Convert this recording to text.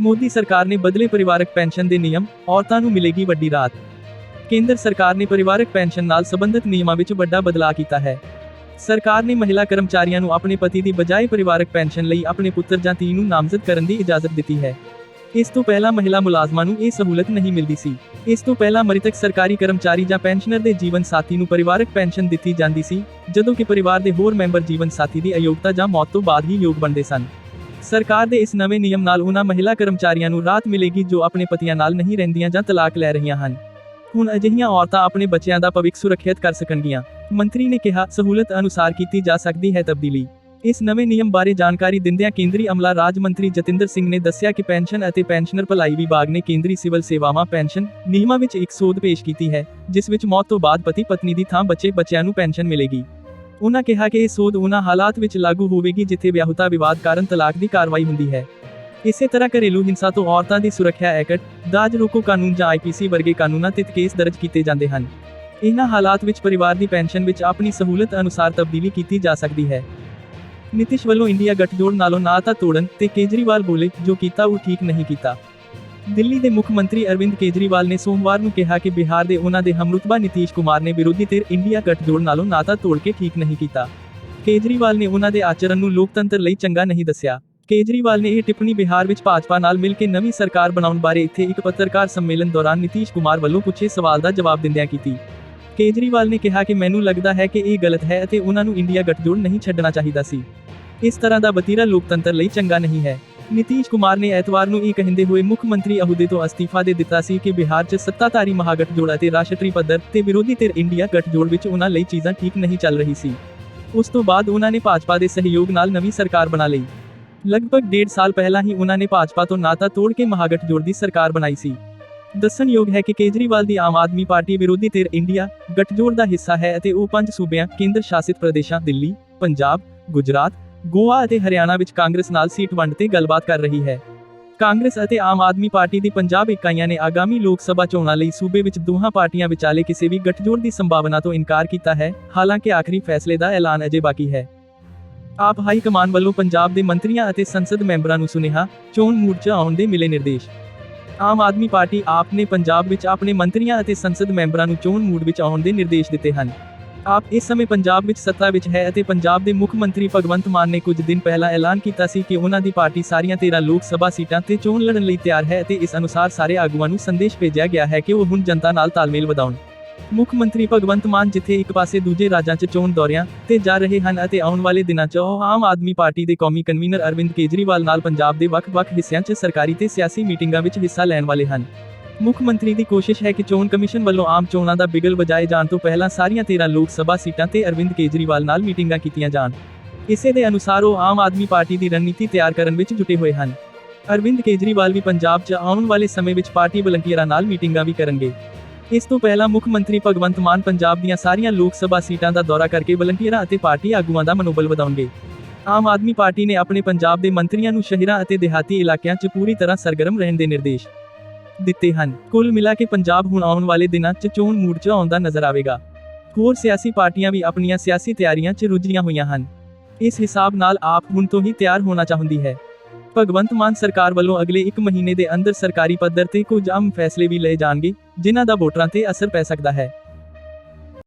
ਮੋਦੀ ਸਰਕਾਰ ਨੇ ਬਦਲੇ ਪਰਿਵਾਰਕ ਪੈਨਸ਼ਨ ਦੇ ਨਿਯਮ, ਔਰਤਾਂ ਨੂੰ ਮਿਲੇਗੀ ਵੱਡੀ ਰਾਹਤ ਕੇਂਦਰ ਸਰਕਾਰ ਨੇ ਪਰਿਵਾਰਕ ਪੈਨਸ਼ਨ ਨਾਲ ਸੰਬੰਧਿਤ ਨਿਯਮਾਂ ਵਿੱਚ ਵੱਡਾ ਬਦਲਾਅ ਕੀਤਾ ਹੈ। ਸਰਕਾਰ ਨੇ ਮਹਿਲਾ ਕਰਮਚਾਰੀਆਂ ਨੂੰ ਆਪਣੇ ਪਤੀ ਦੀ ਬਜਾਏ ਪਰਿਵਾਰਕ ਪੈਨਸ਼ਨ ਲਈ ਆਪਣੇ ਪੁੱਤਰ ਜਾਂ ਧੀ ਨੂੰ ਨਾਮਜ਼ਦ ਕਰਨ ਦੀ ਇਜਾਜ਼ਤ ਦਿੱਤੀ ਹੈ। ਇਸ ਤੋਂ ਪਹਿਲਾਂ ਮਹਿਲਾ ਮੁਲਾਜ਼ਮਾਂ ਨੂੰ ਇਹ ਸਹੂਲਤ ਨਹੀਂ ਮਿਲਦੀ ਸੀ। ਇਸ ਤੋਂ ਪਹਿਲਾਂ ਮ੍ਰਿਤਕ ਸਰਕਾਰੀ ਕਰਮਚਾਰੀ ਜਾਂ ਪੈਨਸ਼ਨਰ ਦੇ ਜੀਵਨ ਸਾਥੀ ਨੂੰ ਪਰਿਵਾਰਕ ਪੈਨਸ਼ਨ ਦਿੱਤੀ ਜਾਂਦੀ ਸੀ, ਜਦੋਂ ਕਿ ਪਰਿਵਾਰ ਦੇ ਹੋਰ ਮੈਂਬਰ ਜੀਵਨ ਸਾਥੀ ਦੀ ਅਯੋਗਤਾ ਜਾਂ ਮੌਤ ਤੋਂ ਬਾਅਦ ਹੀ ਯੋਗ ਬਣਦੇ ਸਨ। ਸਰਕਾਰ ਦੇ ਇਸ ਨਵੇਂ ਨਿਯਮ ਨਾਲ ਉਹਨਾਂ ਮਹਿਲਾ ਕਰਮਚਾਰੀਆਂ ਨੂੰ ਰਾਹਤ ਮਿਲੇਗੀ ਜੋ ਆਪਣੇ ਪਤੀਆਂ ਨਾਲ ਨਹੀਂ ਰਹਿੰਦੀਆਂ ਜਾਂ ਤਲਾਕ ਲੈ ਰਹੀਆਂ ਹਨ। ਹੁਣ ਅਜਿਹੀਆਂ ਔਰਤਾਂ ਆਪਣੇ ਬੱਚਿਆਂ ਦਾ ਭਵਿੱਖ ਸੁਰੱਖਿਅਤ ਕਰ ਸਕਣਗੀਆਂ। ਮੰਤਰੀ ਨੇ ਕਿਹਾ, ਸਹੂਲਤ ਅਨੁਸਾਰ ਕੀਤੀ ਜਾ ਸਕਦੀ ਹੈ ਤਬਦੀਲੀ। ਇਸ ਨਵੇਂ ਨਿਯਮ ਬਾਰੇ ਜਾਣਕਾਰੀ ਦਿੰਦਿਆਂ ਕੇਂਦਰੀ ਅਮਲਾ ਰਾਜ ਮੰਤਰੀ ਜਤਿੰਦਰ ਸਿੰਘ ਨੇ ਦੱਸਿਆ ਕਿ ਪੈਨਸ਼ਨ ਅਤੇ ਪੈਨਸ਼ਨਰ ਭਲਾਈ ਵਿਭਾਗ ਨੇ ਕੇਂਦਰੀ ਸਿਵਲ ਸੇਵਾਵਾਂ ਪੈਨਸ਼ਨ ਨਿਯਮਾਂ ਵਿੱਚ ਇੱਕ ਸੋਧ ਪੇਸ਼ ਕੀਤੀ ਹੈ, ਜਿਸ ਵਿੱਚ ਮੌਤ ਤੋਂ ਬਾਅਦ ਪਤੀ ਪਤਨੀ ਦੀ ਥਾਂ ਬੱਚੇ ਬੱਚਿਆਂ ਨੂੰ ਪੈਨਸ਼ਨ ਮਿਲੇਗੀ। ਉਨ੍ਹਾਂ ਕਿਹਾ ਕਿ ਇਹ ਸੋਧ ਉਹਨਾਂ ਹਾਲਾਤ ਵਿੱਚ ਲਾਗੂ ਹੋਵੇਗੀ ਜਿੱਥੇ ਵਿਆਹੁਤਾ ਵਿਵਾਦ ਕਾਰਨ ਤਲਾਕ ਦੀ ਕਾਰਵਾਈ ਹੁੰਦੀ ਹੈ। ਇਸੇ ਤਰ੍ਹਾਂ ਘਰੇਲੂ ਹਿੰਸਾ ਤੋਂ ਔਰਤਾਂ ਦੀ ਸੁਰੱਖਿਆ ਐਕਟ, ਦਾਜ ਰੋਕੋ ਕਾਨੂੰਨ ਜਾਂ ਆਈਪੀਸੀ ਵਰਗੇ ਕਾਨੂੰਨਾਂ ਤਹਿਤ ਕੇਸ ਦਰਜ ਕੀਤੇ ਜਾਂਦੇ ਹਨ। ਇਹਨਾਂ ਹਾਲਾਤ ਵਿੱਚ ਪਰਿਵਾਰ ਦੀ ਪੈਨਸ਼ਨ ਵਿੱਚ ਆਪਣੀ ਸਹੂਲਤ ਅਨੁਸਾਰ ਤਬਦੀਲੀ ਕੀਤੀ ਜਾ ਸਕਦੀ ਹੈ। ਨਿਤਿਸ਼ ਵੱਲੋਂ ਇੰਡੀਆ ਗੱਠਜੋੜ ਨਾਲੋਂ ਨਾ ਤਾਂ ਤੋੜਨ ਤੇ ਕੇਜਰੀਵਾਲ ਬੋਲੇ, ਜੋ ਕੀਤਾ ਉਹ ਠੀਕ ਨਹੀਂ ਕੀਤਾ। ਦਿੱਲੀ ਦੇ ਮੁੱਖ ਮੰਤਰੀ ਅਰਵਿੰਦ ਕੇਜਰੀਵਾਲ ਨੇ ਸੋਮਵਾਰ ਨੂੰ ਕਿਹਾ ਕਿ ਬਿਹਾਰ ਦੇ ਉਹਨਾਂ ਦੇ ਹਮਰੁਤਬਾ ਨਿਤੀਸ਼ ਕੁਮਾਰ ਨੇ ਵਿਰੋਧੀ ਧਿਰ ਇੰਡੀਆ ਗੱਠਜੋੜ ਨਾਲੋਂ ਨਾਤਾ ਤੋੜ ਕੇ ਠੀਕ ਨਹੀਂ ਕੀਤਾ। ਕੇਜਰੀਵਾਲ ਨੇ ਉਹਨਾਂ ਦੇ ਆਚਰਣ ਨੂੰ ਲੋਕਤੰਤਰ ਲਈ ਚੰਗਾ ਨਹੀਂ ਦੱਸਿਆ। ਕੇਜਰੀਵਾਲ ਨੇ ਇਹ ਟਿੱਪਣੀ ਬਿਹਾਰ ਵਿੱਚ ਭਾਜਪਾ ਨਾਲ ਮਿਲ ਕੇ ਨਵੀਂ ਸਰਕਾਰ ਬਣਾਉਣ ਬਾਰੇ ਇੱਥੇ ਇੱਕ ਪੱਤਰਕਾਰ ਸੰਮੇਲਨ ਦੌਰਾਨ ਨਿਤੀਸ਼ ਕੁਮਾਰ ਵੱਲੋਂ ਪੁੱਛੇ ਸਵਾਲ ਦਾ ਜਵਾਬ ਦਿੰਦਿਆਂ ਕੀਤੀ। ਕੇਜਰੀਵਾਲ ਨੇ ਕਿਹਾ ਕਿ ਮੈਨੂੰ ਲੱਗਦਾ ਹੈ ਕਿ ਇਹ ਗਲਤ ਹੈ ਅਤੇ ਉਹਨਾਂ ਨੂੰ ਇੰਡੀਆ ਗੱਠਜੋੜ ਨਹੀਂ ਛੱਡਣਾ ਚਾਹੀਦਾ ਸੀ। ਇਸ ਤਰ੍ਹਾਂ ਦਾ ਬਤੀਰਾ ਲੋਕਤੰਤਰ ਲਈ ਚੰਗਾ ਨਹੀਂ ਹੈ। ਨਿਤੀਸ਼ ਕੁਮਾਰ ਨੇ ਐਤਵਾਰ ਨੂੰ ਇਹ ਕਹਿੰਦੇ ਹੋਏ ਮੁੱਖ ਮੰਤਰੀ ਅਹੁਦੇ ਤੋਂ ਅਸਤੀਫਾ ਦੇ ਦਿੱਤਾ ਸੀ ਕਿ ਬਿਹਾਰ 'ਚ ਸੱਤਾਧਾਰੀ ਮਹਾਗਠਜੋੜ ਅਤੇ ਰਾਸ਼ਟਰੀ ਪੱਧਰ ਤੇ ਵਿਰੋਧੀ ਧਿਰ ਇੰਡੀਆ ਗਠਜੋੜ ਵਿੱਚ ਉਹਨਾਂ ਲਈ ਚੀਜ਼ਾਂ ਠੀਕ ਨਹੀਂ ਚੱਲ ਰਹੀ ਸੀ। ਉਸ ਤੋਂ ਬਾਅਦ ਉਹਨਾਂ ਨੇ ਭਾਜਪਾ ਦੇ ਸਹਿਯੋਗ ਨਾਲ ਨਵੀਂ ਸਰਕਾਰ ਬਣਾ ਲਈ। ਲਗਭਗ ਡੇਢ ਸਾਲ ਪਹਿਲਾਂ ਹੀ ਉਹਨਾਂ ਨੇ ਭਾਜਪਾ ਤੋਂ ਨਾਤਾ ਤੋੜ ਕੇ ਮਹਾਗਠਜੋੜ ਦੀ ਸਰਕਾਰ ਬਣਾਈ ਸੀ। ਦੱਸਣਯੋਗ ਹੈ ਕਿ ਕੇਜਰੀਵਾਲ ਦੀ ਆਮ ਆਦਮੀ ਪਾਰਟੀ ਵਿਰੋਧੀ ਧਿਰ ਇੰਡੀਆ ਗਠਜੋੜ ਦਾ ਹਿੱਸਾ ਹੈ ਅਤੇ ਉਹ ਪੰਜ ਸੂਬਿਆਂ ਕੇਂਦਰ ਸ਼ਾਸਿਤ ਪ੍ਰਦੇਸ਼ਾਂ, ਦਿੱਲੀ, ਪੰਜਾਬ, ਗੁਜਰਾਤ ਗੋਆ ਅਤੇ ਹਰਿਆਣਾ ਵਿੱਚ ਕਾਂਗਰਸ ਨਾਲ ਸੀਟ ਵੰਡ ਤੇ ਗੱਲਬਾਤ ਕਰ ਰਹੀ ਹੈ। ਕਾਂਗਰਸ ਅਤੇ ਆਮ ਆਦਮੀ ਪਾਰਟੀ ਦੀ ਪੰਜਾਬ ਇਕਾਈਆਂ ਨੇ ਆਗਾਮੀ ਲੋਕ ਸਭਾ ਚੋਣਾਂ ਲਈ ਸੂਬੇ ਵਿੱਚ ਦੋਹਾਂ ਪਾਰਟੀਆਂ ਵਿਚਾਲੇ ਕਿਸੇ ਵੀ ਗੱਠਜੋੜ ਦੀ ਸੰਭਾਵਨਾ ਤੋਂ ਇਨਕਾਰ ਕੀਤਾ ਹੈ, ਹਾਲਾਂਕਿ ਆਖਰੀ ਫੈਸਲੇ ਦਾ ਐਲਾਨ ਅਜੇ ਬਾਕੀ ਹੈ। ਆਪ ਹਾਈ ਕਮਾਨ ਵੱਲੋਂ ਪੰਜਾਬ ਦੇ ਮੰਤਰੀਆਂ ਅਤੇ ਸੰਸਦ ਮੈਂਬਰਾਂ ਨੂੰ ਸੁਨੇਹਾ, ਚੋਣ ਮੂਡ 'ਚ ਆਉਣ ਦੇ ਮਿਲੇ ਨਿਰਦੇਸ਼। ਆਮ ਆਦਮੀ ਪਾਰਟੀ ਆਪ ਨੇ ਪੰਜਾਬ ਵਿੱਚ ਆਪਣੇ ਮੰਤਰੀਆਂ ਅਤੇ ਸੰਸਦ ਮੈਂਬਰਾਂ ਨੂੰ ਚੋਣ ਮੂਡ ਵਿੱਚ ਆਉਣ ਦੇ ਨਿਰਦੇਸ਼ ਦਿੱਤੇ ਹਨ। ਆਪ ਇਸ ਸਮੇਂ ਪੰਜਾਬ ਵਿੱਚ ਸੱਤਾ ਵਿੱਚ ਹੈ ਅਤੇ ਪੰਜਾਬ ਦੇ ਮੁੱਖ ਮੰਤਰੀ ਭਗਵੰਤ ਮਾਨ ਨੇ ਕੁਝ ਦਿਨ ਪਹਿਲਾਂ ਐਲਾਨ ਕੀਤਾ ਸੀ ਕਿ ਉਹਨਾਂ ਦੀ ਪਾਰਟੀ ਸਾਰੀਆਂ 13 ਲੋਕ ਸਭਾ ਸੀਟਾਂ ਤੇ ਚੋਣ ਲੜਨ ਲਈ ਤਿਆਰ ਹੈ ਅਤੇ ਇਸ ਅਨੁਸਾਰ ਸਾਰੇ ਆਗੂਆਂ ਨੂੰ ਸੰਦੇਸ਼ ਭੇਜਿਆ ਗਿਆ ਹੈ ਕਿ ਉਹ ਹੁਣ ਜਨਤਾ ਨਾਲ ਤਾਲਮੇਲ ਵਧਾਉਣ। ਮੁੱਖ ਮੰਤਰੀ ਭਗਵੰਤ ਮਾਨ ਜਿੱਥੇ ਇੱਕ ਪਾਸੇ ਦੂਜੇ ਰਾਜਾਂ 'ਚ ਚੋਣ ਦੌਰਿਆਂ ਤੇ ਜਾ ਰਹੇ ਹਨ ਅਤੇ ਆਉਣ ਵਾਲੇ ਦਿਨਾਂ 'ਚ ਉਹ ਆਮ ਆਦਮੀ ਪਾਰਟੀ ਦੇ ਕੌਮੀ ਕਨਵੀਨਰ ਅਰਵਿੰਦ ਕੇਜਰੀਵਾਲ ਨਾਲ ਪੰਜਾਬ ਦੇ ਵੱਖ-ਵੱਖ ਹਿੱਸਿਆਂ 'ਚ ਸਰਕਾਰੀ ਤੇ ਸਿਆਸੀ ਮੀਟਿੰਗਾਂ ਵਿੱਚ ਹਿੱਸਾ ਲੈਣ ਵਾਲੇ ਹਨ। ਮੁੱਖ ਮੰਤਰੀ ਦੀ ਕੋਸ਼ਿਸ਼ ਹੈ ਕਿ ਚੋਣ ਕਮਿਸ਼ਨ ਵੱਲੋਂ ਆਮ ਚੋਣਾਂ ਦਾ ਬਿਗਲ ਵਜਾਏ ਜਾਣ ਤੋਂ ਪਹਿਲਾਂ ਸਾਰੀਆਂ 13 ਲੋਕ ਸਭਾ ਸੀਟਾਂ ਤੇ ਅਰਵਿੰਦ ਕੇਜਰੀਵਾਲ ਨਾਲ ਮੀਟਿੰਗਾਂ ਕੀਤੀਆਂ ਜਾਣ। ਇਸੇ ਦੇ ਅਨੁਸਾਰ ਉਹ ਆਮ ਆਦਮੀ ਪਾਰਟੀ ਦੀ ਰਣਨੀਤੀ ਤਿਆਰ ਕਰਨ ਵਿੱਚ ਜੁਟੇ ਹੋਏ ਹਨ। ਅਰਵਿੰਦ ਕੇਜਰੀਵਾਲ ਵੀ ਪੰਜਾਬ 'ਚ ਆਉਣ ਵਾਲੇ ਸਮੇਂ ਵਿੱਚ ਪਾਰਟੀ ਵਲੰਟੀਅਰਾਂ ਨਾਲ ਮੀਟਿੰਗਾਂ ਵੀ ਕਰਨਗੇ। ਇਸ ਤੋਂ ਪਹਿਲਾਂ ਮੁੱਖ ਮੰਤਰੀ ਭਗਵੰਤ ਮਾਨ ਪੰਜਾਬ ਦੀਆਂ ਸਾਰੀਆਂ ਲੋਕ ਸਭਾ ਸੀਟਾਂ ਦਾ ਦੌਰਾ ਕਰਕੇ ਵਲੰਟੀਅਰਾਂ ਅਤੇ ਪਾਰਟੀ ਆਗੂਆਂ ਦਾ ਮਨੋਬਲ ਵਧਾਉਣਗੇ। ਆਮ ਆਦਮੀ ਪਾਰਟੀ ਨੇ ਆਪਣੇ ਪੰਜਾਬ ਦੇ ਮੰਤਰੀਆਂ ਨੂੰ ਸ਼ਹਿਰਾਂ ਅਤੇ ਦਿਹਾਤੀ ਇਲਾਕਿਆਂ 'ਚ ਪੂਰੀ ਤਰ੍ਹਾਂ ਸਰਗਰਮ ਰਹਿਣ ਦੇ ਨਿਰਦੇਸ਼। ਦਿੱਤੇ ਹਨ। ਕੁੱਲ ਮਿਲਾ ਕੇ ਪੰਜਾਬ ਹੁਣ ਆਉਣ ਵਾਲੇ ਦਿਨਾਂ 'ਚ ਚੋਣ ਮੂਡ 'ਚ ਆਉਂਦਾ ਨਜ਼ਰ ਆਵੇਗਾ। ਹੋਰ ਸਿਆਸੀ ਪਾਰਟੀਆਂ ਵੀ ਆਪਣੀਆਂ ਸਿਆਸੀ ਤਿਆਰੀਆਂ 'ਚ ਰੁੱਝੀਆਂ ਹੋਈਆਂ ਹਨ। ਇਸ ਹਿਸਾਬ ਨਾਲ ਆਪ ਹੁਣ ਤੋਂ ਹੀ ਤਿਆਰ ਹੋਣਾ ਚਾਹੁੰਦੀ ਹੈ। ਭਗਵੰਤ ਮਾਨ ਸਰਕਾਰ ਵੱਲੋਂ ਅਗਲੇ 1 ਮਹੀਨੇ ਦੇ ਅੰਦਰ ਸਰਕਾਰੀ ਪੱਧਰ ਤੇ ਕੁਝ ਅਹਿਮ ਫੈਸਲੇ ਵੀ ਲਏ ਜਾਣਗੇ, ਜਿਨ੍ਹਾਂ ਦਾ ਵੋਟਰਾਂ ਤੇ ਅਸਰ ਪੈ ਸਕਦਾ ਹੈ।